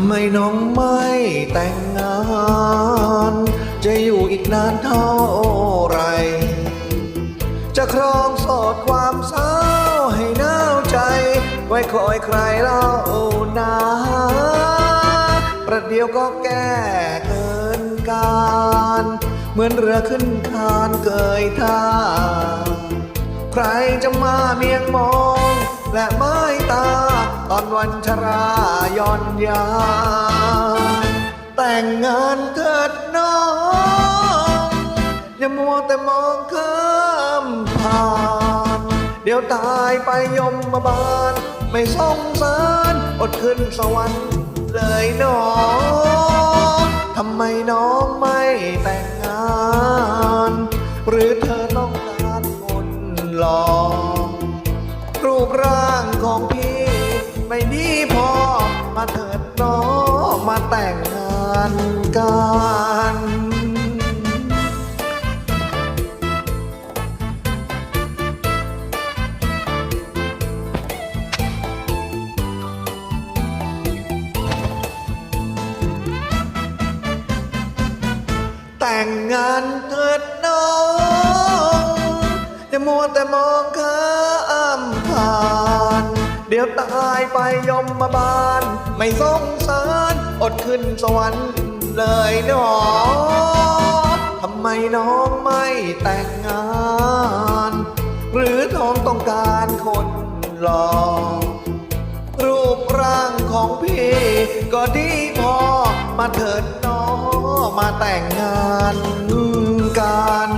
ำไมน้องไม่แต่งงาน จะอยู่อีกนานเท่าไร จะครองโสดความเศร้าให้น่าวใจ ไว้คอยใครเล่านาประเดี๋ยวก็แก้เกินการ เหมือนเรือขึ้นคานเกยท่า ใครจะมาเมียงมองและไม้ตา ตอนวันชรายอนยานแต่งงานเถิดน้อง อย่ามัวแต่มองข้ามผ่าน เดี๋ยวตายไปยมมาบาลไม่สงสารอดขึ้นสวรรค์เลยน้องทำไมน้องไม่แต่งงาน หรือเธอต้องการคนหล่อรูปร่างของพี่ ไม่ดีพอ มาเถิดน้องมาแต่งงานกันแต่งงานเถิดน้องอย่ามัวแต่มองข้ามผ่าน เดี๋ยวตายไปยมมาบาลไม่สงสาร อดขึ้นสวรรค์เลยหนอทำไมน้องไม่แต่งงาน หรือน้องต้องการคนหล่อรูปร่างของพี่ก็ดีพอ มาเถิดน้องมาแต่งงานกัน